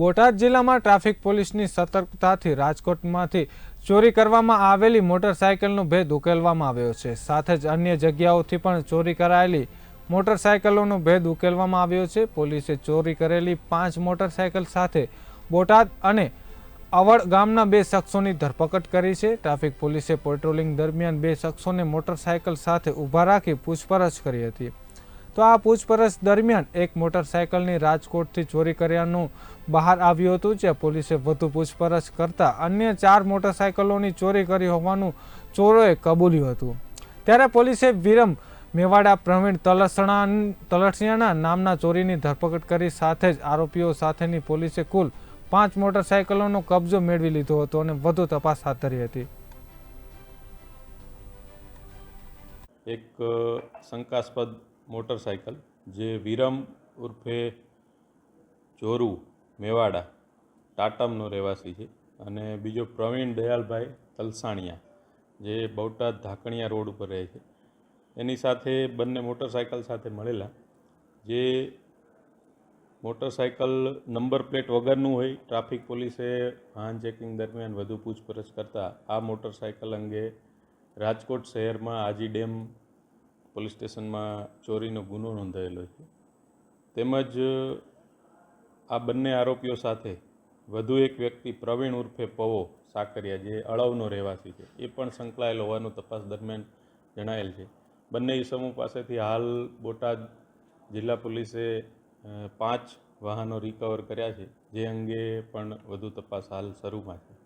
બોટાદ જિલ્લામાં ટ્રાફિક પોલીસની સતર્કતાથી રાજકોટમાંથી ચોરી કરવામાં આવેલી મોટરસાયકલનો ભેદ ઉકેલવામાં આવ્યો છે. સાથે જ અન્ય જગ્યાઓથી પણ ચોરી કરાયેલી મોટરસાયકલોનો ભેદ ઉકેલવામાં આવ્યો છે. પોલીસે ચોરી કરેલી પાંચ મોટરસાયકલ સાથે બોટાદ અને અવળ ગામના બે શખ્સોની ધરપકડ કરી છે. ટ્રાફિક પોલીસે પેટ્રોલિંગ દરમિયાન બે શખ્સોને મોટરસાયકલ સાથે ઊભા રાખી પૂછપરછ કરી હતી. તો આ પૂછપરછ દરમિયાન એક મોટરસાયકલની રાજકોટથી ચોરી કર્યાનું બહાર આવ્યું હતું જે પોલીસે વધુ પૂછપરછ કરતા અન્ય ચાર મોટરસાયકલોની ચોરી કરી હોવાનું ચોરોએ કબૂલ્યું હતું. ત્યારે પોલીસે વિરમ મેવાડા પ્રવીણ તલસણા તલસિયાના નામના ચોરીની ધરપકડ કરી સાથે જ આરોપીઓ સાથેની પોલીસે કુલ પાંચ મોટરસાયકલોનો કબજો મેળવી લીધો હતો અને વધુ તપાસ હાથ ધરી હતી. એક શંકાસ્પદ મોટરસાયકલ જે વિરમ ઉર્ફે ચોરુ મેવાડા ટાટમનો રહેવાસી છે અને બીજો પ્રવીણ દયાલભાઈ તલસાણિયા જે બોટાદ ધાકણિયા રોડ ઉપર રહે છે. એની સાથે બંને મોટરસાયકલ સાથે મળેલા. જે મોટરસાયકલ નંબર પ્લેટ વગરનું હોય, ટ્રાફિક પોલીસે વાહન ચેકિંગ દરમિયાન વધુ પૂછપરછ કરતાં આ મોટરસાયકલ અંગે રાજકોટ શહેરમાં આજી ડેમ પોલીસ સ્ટેશનમાં ચોરીનો ગુનો નોંધાયેલો છે. તેમજ આ બંને આરોપીઓ સાથે વધુ એક વ્યક્તિ પ્રવીણ ઉર્ફે પવો સાકરિયા, જે અળવનો રહેવાસી છે, એ પણ સંકળાયેલ હોવાનું તપાસ દરમિયાન જણાયેલ છે. બંને ઈસમો પાસેથી હાલ બોટાદ જિલ્લા પોલીસે પાંચ વાહનો રિકવર કર્યા છે, જે અંગે પણ વધુ તપાસ હાલ શરૂમાં છે.